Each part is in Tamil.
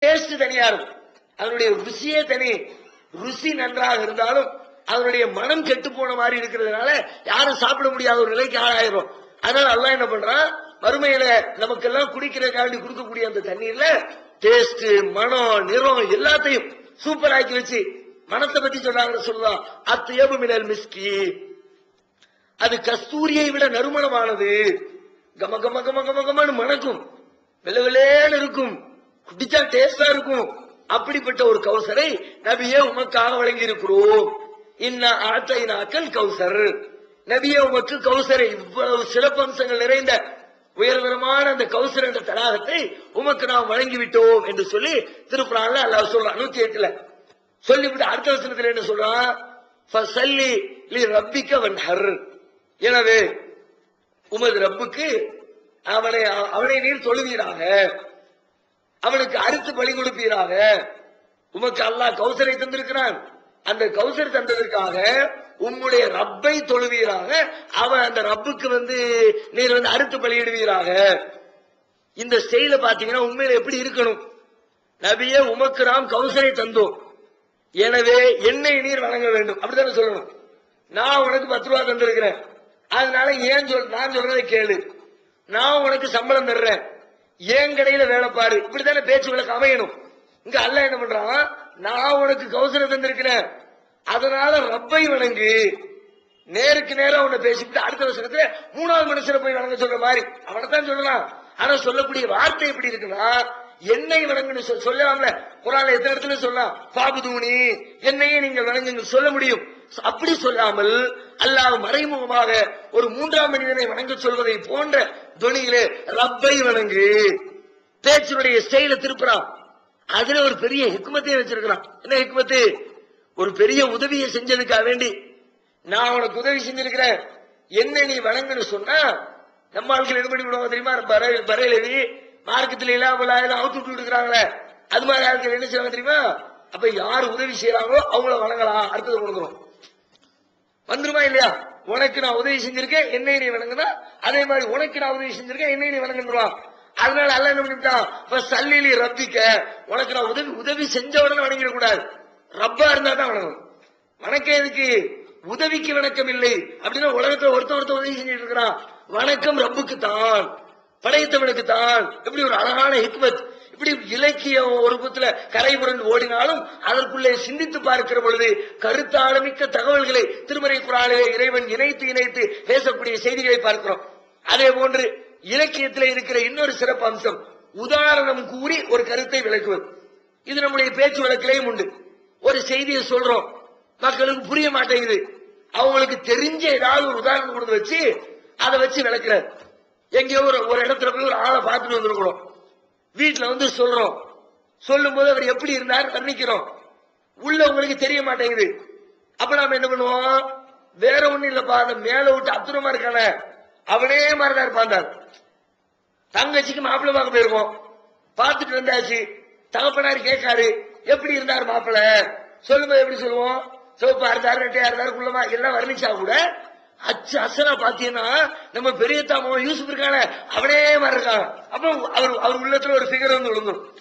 டேஸ்ட் தனியா இருக்கும். அதனுடைய ருசியே தனி. ருசி நன்றாக இருந்தாலும் அதனுடைய மனம் கெட்டு போன மாதிரி இருக்கிறதுனால யாரும் சாப்பிட முடியாத ஒரு நிலைக்கு ஆளாயிரும். அதனால அல்லாஹ் என்ன பண்றான்? மறுமையில நமக்கெல்லாம் குடிக்கிறதுக்காண்டி கொடுக்கக்கூடிய அந்த தண்ணீர்ல டேஸ்ட் மனம் நிறம் எல்லாத்தையும் சூப்பர் ஆக்கி வச்சு மனத்தை பத்தி சொல்றாங்க சொல்லலாம். அத்து மினல் மிஸ்கி அது கஸ்தூரியை விட நறுமணமானது. கம கம கம கம கமன்னு மணக்கும். வெள்ள வெள்ளேன்னு இருக்கும். குடிச்சா டேஸ்டா இருக்கும். அப்படிப்பட்ட ஒரு கௌசரை நபியே உமக்காக வழங்கி இருக்கிறோம் இன்ன ஆத்தைனாக்கள் கௌசர். நபியே உமக்கு கௌசரை இவ்வளவு சிறப்பம்சங்கள் நிறைந்த உயர்தரமான அந்த கௌசர் என்ற தடாகத்தை உமக்கு நாம் வழங்கிவிட்டோம் என்று சொல்லி திருப்புறான்ல அல்லாஹ் சொல்றான். நூத்தி எட்டுல. சொல்லிவிட்டு அடுத்த வசனத்துல என்ன சொல்றான்? லி ரப்பிக்க வன்ஹர். எனவே உமது ரப்புக்கு அவனை அவனை நீர் தொழுவீராக. அவனுக்கு அறுத்து பலி கொடுப்பீராக. உமக்கு அல்லாஹ் கௌசரை தந்திருக்கிறான். அந்த கௌசர் தந்ததற்காக உம்முடைய ரப்பை தொழுவீராக. அவன் அந்த ரப்புக்கு வந்து நீர் வந்து அறுத்து பலியிடுவீராக. இந்த செயல பாத்தீங்கன்னா உண்மையில எப்படி இருக்கணும்? நபியே உமக்கு நாம் கௌசரை தந்தோம். எனவே என்னை நீர் வழங்க வேண்டும். அப்படித்தானே சொல்லணும்? நான் உனக்கு பத்து ரூபா தந்திருக்கிறேன். அதனால ஏன் சொல் நான் சொல்றதை கேளு. நான் உனக்கு சம்பளம் தர்றேன். ஏன் கடையில வேலை பாரு. இப்படித்தானே பேச்சு விளக்கு அமையணும். இங்க அல்ல என்ன பண்றான்? நான் உனக்கு கௌசரம் தந்திருக்கிறேன். அதனால ரப்பை வணங்கு. நேருக்கு நேரம் உன்னை பேசிட்டு அடுத்த வருஷத்துல மூணாவது மனுஷனை போய் வணங்க சொல்ற மாதிரி. அவனைத்தான் சொல்லலாம். ஆனா சொல்லக்கூடிய வார்த்தை எப்படி இருக்குன்னா என்னை வணங்குன்னு சொல் சொல்லலாம்ல எத்தனை இடத்துல சொல்லலாம் பாபுதூனி என்னையே நீங்கள் வணங்குங்க சொல்ல முடியும். அப்படி சொல்லாமல் அல்லாஹ் மறைமுகமாக ஒரு மூன்றாம் மனிதனை வணங்க சொல்வதை போன்ற துணியிலே ரப்பை வணங்கு. பேச்சினுடைய ஸ்டைல திருப்புறான். அதுல ஒரு பெரிய ஹிக்மத்தையும் வச்சிருக்கிறான். என்ன ஹிக்மத்து? ஒரு பெரிய உதவியை செஞ்சதுக்காக வேண்டி. நான் உனக்கு உதவி செஞ்சிருக்கிறேன். என்ன நீ வணங்குன்னு சொன்னா நம்ம ஆட்கள் என்ன பண்ணி விடுவாங்க தெரியுமா? பரை- பரையிலவி மார்க்கத்துல எல்லாம் எல்லாம் அவுத்து விட்டு இருக்கிறாங்களே அது மாதிரி ஆட்கள் என்ன செய்வாங்க தெரியுமா? அப்ப யார் உதவி செய்யறாங்களோ அவங்கள வணங்கலாம். அடுத்தது கொடுக்குறோம் வந்துருமா இல்லையா? உனக்கு நான் உதவி செஞ்சிருக்கேன் என்னை நீ வணங்குனா அதே மாதிரி உனக்கு நான் உதவி செஞ்சிருக்கேன் என்னை நீ வணங்குறான் அதனால அல்ல என்ன பண்ணிட்டான் சல்லிலி ரப்பிக்க உனக்கு நான் உதவி உதவி செஞ்ச உடனே வணங்கிட கூடாது. ரப்பா இருந்தா தான் வணங்கணும் வணக்கம் எதுக்கு? உதவிக்கு வணக்கம் இல்லை. அப்படின்னா உலகத்துல ஒருத்த ஒருத்த உதவி செஞ்சுட்டு இருக்கிறான். வணக்கம் ரப்புக்கு தான் படைத்தவனுக்கு தான் எப்படி ஒரு அழகான ஹிக்மத். இப்படி இலக்கியம் ஒரு புத்துல கரை புரண்டு ஓடினாலும் அதற்குள்ளே சிந்தித்து பார்க்கிற பொழுது கருத்தாளமிக்க தகவல்களை திருமறை குரானிலே இறைவன் இணைத்து இணைத்து பேசக்கூடிய செய்திகளை பார்க்கிறோம். அதே போன்று இலக்கியத்தில் இருக்கிற இன்னொரு சிறப்பு அம்சம் உதாரணம் கூறி ஒரு கருத்தை விளக்குவது. இது நம்முடைய பேச்சு வழக்கிலையும் உண்டு. ஒரு செய்தியை சொல்றோம் மக்களுக்கு புரிய மாட்டேங்குது. அவங்களுக்கு தெரிஞ்ச ஏதாவது ஒரு உதாரணம் கொடுத்து வச்சு அதை வச்சு விளக்குறாரு. எங்கேயோ ஒரு ஒரு இடத்துல போய் ஒரு ஆளை பார்த்துட்டு வந்திருக்கிறோம். வீட்டுல வந்து சொல்றோம். சொல்லும் போது அவர் எப்படி இருந்தார் வர்ணிக்கிறோம். உள்ள உங்களுக்கு தெரிய மாட்டேங்குது. அப்ப நாம என்ன பண்ணுவோம்? வேற ஒண்ணும் இல்லப்பா அந்த மேல விட்டு அப்துரமா இருக்கான அவனே மாதிரிதான் இருப்பான் தங்கச்சிக்கு மாப்பிள்ள பார்க்க போயிருக்கோம். பார்த்துட்டு வந்தாச்சு. தகப்பனார் கேட்காரு எப்படி இருந்தார் மாப்பிள்ள? சொல்லும்போது எப்படி சொல்லுவோம்? சிவப்பா இருந்தாரு ரெட்டையா இருந்தாரு குள்ளமா எல்லாம் வர்ணிச்சா கூட அச்சு அசனா பாத்தீங்கன்னா நம்ம பெரிய தாமம் யூசுப் இருக்கான அவனே மாதிரி இருக்கான். அப்ப அவர் அவர் உள்ளத்துல ஒரு ஃபிகர் வந்து விழுந்துரும்.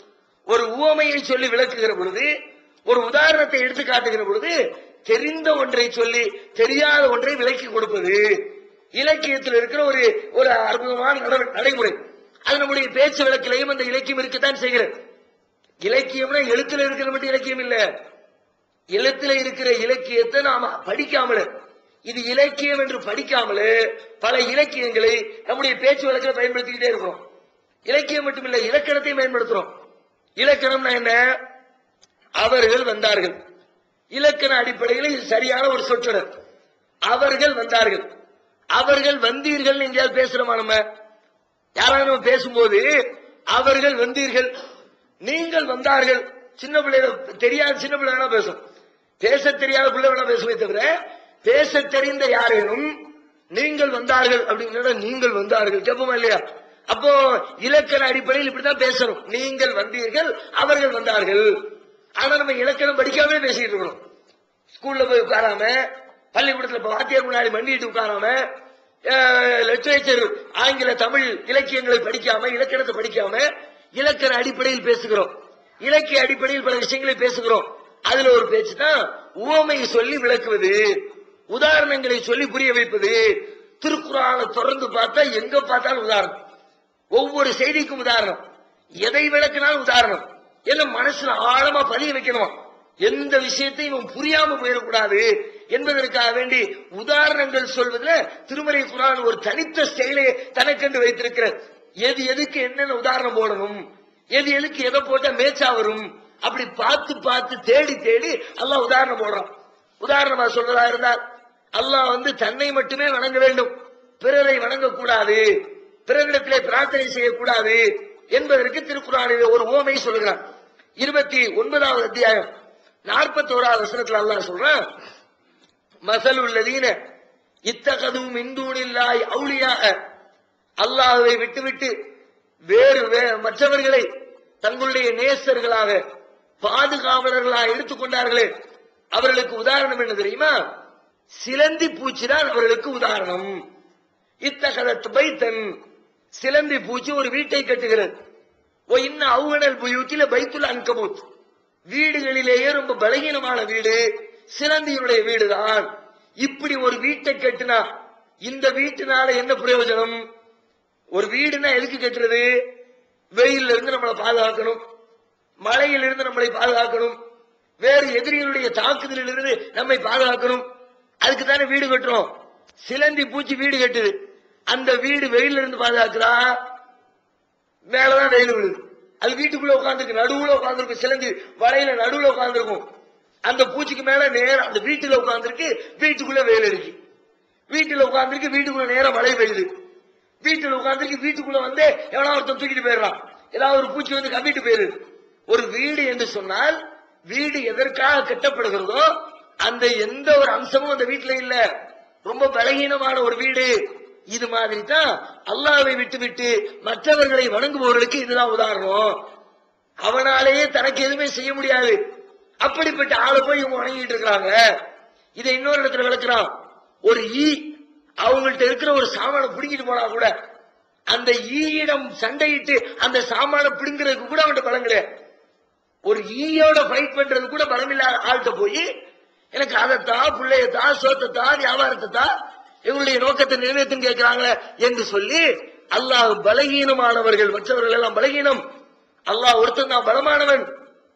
ஒரு உவமையை சொல்லி விளக்குகிற பொழுது ஒரு உதாரணத்தை எடுத்து காட்டுகிற பொழுது தெரிந்த ஒன்றை சொல்லி தெரியாத ஒன்றை விளக்கி கொடுப்பது இலக்கியத்தில் இருக்கிற ஒரு ஒரு அற்புதமான நடைமுறை. அது நம்முடைய பேச்சு வழக்கிலையும் அந்த இலக்கியம் இருக்கத்தான் செய்கிறது. இலக்கியம்னா எழுத்துல இருக்கிற மட்டும் இலக்கியம் இல்ல. எழுத்துல இருக்கிற இலக்கியத்தை நாம படிக்காமல இது இலக்கியம் என்று படிக்காமலே பல இலக்கியங்களை நம்முடைய பேச்சு வழக்கில் பயன்படுத்திக்கிட்டே இருக்கிறோம் இலக்கியம் மட்டுமில்லை இலக்கணத்தையும் பயன்படுத்துறோம். இலக்கணம்னா என்ன? அவர்கள் வந்தார்கள். இலக்கண அடிப்படையில் இது சரியான ஒரு சொற்றொடர். அவர்கள் வந்தார்கள். அவர்கள் வந்தீர்கள் எங்கேயாவது பேசுறோமா நம்ம? யாராவது நம்ம பேசும்போது அவர்கள் வந்தீர்கள். நீங்கள் வந்தார்கள். சின்ன பிள்ளைகள் தெரியாத சின்ன பிள்ளை வேணா பேசும். பேச தெரியாத பிள்ளை வேணா பேசுவே தவிர பேச தெரிந்த யாரேனும் நீங்கள் வந்தார்கள் அப்படிங்கிற நீங்கள் வந்தார்கள். கேட்போமா இல்லையா? அப்போ இலக்கண அடிப்படையில் இப்படித்தான் பேசணும். நீங்கள் வந்தீர்கள் அவர்கள் வந்தார்கள். ஆனா நம்ம இலக்கணம் படிக்காமலே பேசிட்டு இருக்கணும் ஸ்கூல்ல போய் உட்காராம பள்ளிக்கூடத்துல வாத்தியார் முன்னாடி மண்டிட்டு உட்காராம லிட்ரேச்சர் ஆங்கில தமிழ் இலக்கியங்களை படிக்காம இலக்கணத்தை படிக்காம இலக்கண அடிப்படையில் பேசுகிறோம். இலக்கிய அடிப்படையில் பல விஷயங்களை பேசுகிறோம். அதுல ஒரு பேச்சு தான் உவமை சொல்லி விளக்குவது. உதாரணங்களை சொல்லி புரிய வைப்பது திருக்குறானை தொடர்ந்து பார்த்தா எங்க பார்த்தாலும் உதாரணம். ஒவ்வொரு செய்திக்கும் உதாரணம். எதை விளக்கினாலும் உதாரணம். எல்லாம் மனசுல ஆழமா பதிய வைக்கணும்? எந்த விஷயத்தையும் இவன் புரியாம போயிடக்கூடாது என்பதற்காக வேண்டி உதாரணங்கள் சொல்வதில் திருமறை குரான் ஒரு தனித்த ஸ்டைலை தனக்கென்று வைத்திருக்கிறது எது எதுக்கு என்னென்ன உதாரணம் போடணும்? எது எதுக்கு எதை போட்டா மேச்சா வரும்? அப்படி பார்த்து பார்த்து தேடி தேடி எல்லாம் உதாரணம் போடுறான். உதாரணமா சொல்றதா இருந்தால் அல்லாஹ் வந்து தன்னை மட்டுமே வணங்க வேண்டும். பிறரை வணங்கக்கூடாது. பிறரிடத்திலே பிரார்த்தனை செய்யக்கூடாது என்பதற்கு திருக்குறானில் ஒரு ஓமை சொல்லுகிறான் இருபத்தி ஒன்பதாவது அத்தியாயம். நாற்பத்தி ஓராவது வசனத்துல அல்லாஹ் சொல்றான் மசல் உள்ளதீன இத்தகதும் இந்தூனில்லாய் அவுளியாக அல்லாஹை விட்டுவிட்டு வேறு மற்றவர்களை தங்களுடைய நேசர்களாக பாதுகாவலர்களாக எடுத்துக்கொண்டார்களே அவர்களுக்கு உதாரணம் என்ன தெரியுமா? சிலந்தி பூச்சி தான் அவர்களுக்கு உதாரணம். இத்தகதத் பைத்தன் சிலந்தி பூச்சி ஒரு வீட்டை கட்டுகிறது. ஓ இன்னும் அவுகனல் புயூத்தில பைத்துல் அன்கபூத். வீடுகளிலேயே ரொம்ப பலகீனமான வீடு சிலந்தியுடைய வீடுதான். இப்படி ஒரு வீட்டை கட்டினா இந்த வீட்டினால என்ன பிரயோஜனம்? ஒரு வீடுனா எதுக்கு கட்டுறது? வெயில்ல இருந்து நம்மளை பாதுகாக்கணும். மழையிலிருந்து நம்மளை பாதுகாக்கணும். வேறு எதிரிகளுடைய தாக்குதலில் இருந்து நம்மை பாதுகாக்கணும். அதுக்கு தானே வீடு கட்டுறோம். சிலந்தி பூச்சி வீடு கட்டுது. அந்த வீடு வெயில இருந்து பாதுகாக்கிறா மேலதான் வெயில் விழுது அது வீட்டுக்குள்ள உட்காந்துருக்கு நடுவுல உட்காந்துருக்கும் சிலந்தி. வலையில நடுவுல உட்காந்துருக்கும் அந்த பூச்சிக்கு மேல நேரம் அந்த வீட்டுல உட்காந்துருக்கு வீட்டுக்குள்ள வெயில் இருக்கு வீட்டுல உட்காந்துருக்கு வீட்டுக்குள்ள நேரம் மழை பெய்யுது. வீட்டுல உட்காந்துருக்கு வீட்டுக்குள்ள வந்து எவனா ஒருத்தன் தூக்கிட்டு போயிடுறான். ஏதாவது ஒரு பூச்சி வந்து கம்மிட்டு போயிருது ஒரு வீடு என்று சொன்னால் வீடு எதற்காக கட்டப்படுகிறதோ அந்த எந்த ஒரு அம்சமும் அந்த வீட்டுல இல்ல. ரொம்ப பலகீனமான ஒரு வீடு. இது மாதிரி தான் அல்லாவை விட்டு விட்டு மற்றவர்களை வணங்குபவர்களுக்கு இதுதான் உதாரணம். அவனாலேயே தனக்கு எதுவுமே செய்ய முடியாது. அப்படிப்பட்ட ஆளை போய் இவங்க வணங்கிட்டு இருக்கிறாங்க. இதை இன்னொரு இடத்துல விளக்குறான். ஒரு ஈ அவங்கள்ட்ட இருக்கிற ஒரு சாமானை பிடிங்கிட்டு போனா கூட அந்த ஈயிடம் சண்டையிட்டு அந்த சாமானை பிடுங்கிறதுக்கு கூட அவன்கிட்ட பலம் கிடையாது. ஒரு ஈயோட ஃபைட் பண்றது கூட பலம் இல்லாத ஆள்கிட்ட போய் எனக்கு அதைத்தா பிள்ளையத்தா சோத்தத்தா வியாபாரத்தா இவங்களுடைய நோக்கத்தை நிறைவேற்றும் கேட்கிறாங்களே என்று சொல்லி அல்லாஹ் பலகீனமானவர்கள் மற்றவர்கள் எல்லாம் பலகீனம். அல்லாஹ் ஒருத்தன் தான் பலமானவன்.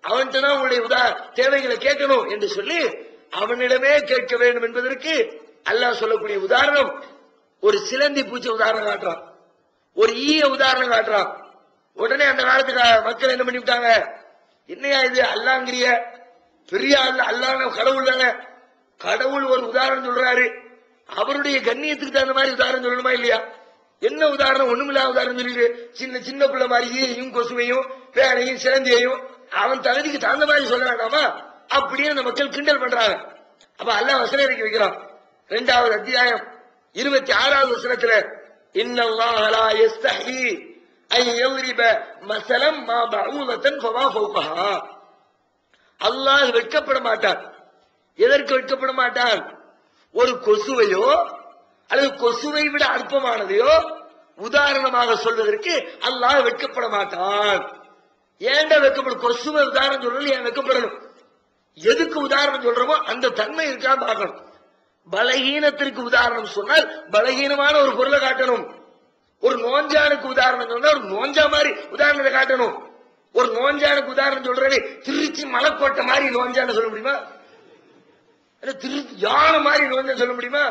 அவன்கிட்ட தான் உங்களுடைய உதா தேவைகளை கேட்கணும் என்று சொல்லி அவனிடமே கேட்க வேண்டும் என்பதற்கு அல்லாஹ் சொல்லக்கூடிய உதாரணம் ஒரு சிலந்தி பூச்சி உதாரணம் காட்டுறான். ஒரு ஈய உதாரணம் காட்டுறான். உடனே அந்த காலத்துக்கு மக்கள் என்ன பண்ணிவிட்டாங்க? என்னையா இது அல்லாங்கிறிய? பெரிய அல்லாத கடவுள் தானே? கடவுள் ஒரு உதாரணம் சொல்றாரு. அவருடைய கண்ணியத்துக்கு தகுந்த மாதிரி உதாரணம் சொல்லணுமா இல்லையா? என்ன உதாரணம்? ஒண்ணுமில்லாத உதாரணம் சொல்லிட்டு சின்ன சின்ன பிள்ளை மாதிரி ஈயையும் கொசுவையும் பேனையும் சிலந்தையையும் அவன் தகுதிக்கு தகுந்த மாதிரி சொல்ல அப்படியே அந்த மக்கள் கிண்டல் பண்றாங்க. அப்ப அல்ல வசனம் இறக்கி வைக்கிறான். இரண்டாவது அத்தியாயம் இருபத்தி ஆறாவது வசனத்துல இன்னல்லாஹி ஐ எவ்ரிப மசலம் மா பஅூதத்தன் ஃபமா ஃபௌகஹா. அல்லாஹ் வெட்கப்பட மாட்டான். எதற்கு வெட்கப்பட மாட்டான்? ஒரு கொசுவையோ அல்லது கொசுவை விட அற்பமானதையோ உதாரணமாக சொல்வதற்கு அல்லாஹ் வெட்கப்பட மாட்டான். ஏன்டா வெட்கப்படும் கொசுவை உதாரணம் சொல்றது ஏன் வெட்கப்படணும்? எதுக்கு உதாரணம் சொல்றோமோ அந்த தன்மை இருக்கா பார்க்கணும். பலகீனத்திற்கு உதாரணம் சொன்னால் பலகீனமான ஒரு பொருளை காட்டணும். ஒரு நோஞ்சானுக்கு உதாரணம் சொன்னா ஒரு நோஞ்சா மாதிரி உதாரணத்தை காட்டணும். ஒரு நோஞ்சானுக்கு உதாரணம் சொல்றது திருச்சி மலைக்கோட்டை மாதிரி நோஞ்சான்னு சொல்ல முடியுமா? இல்ல திரு யானை மாதிரி நோஞ்சான்னு சொல்ல முடியுமா?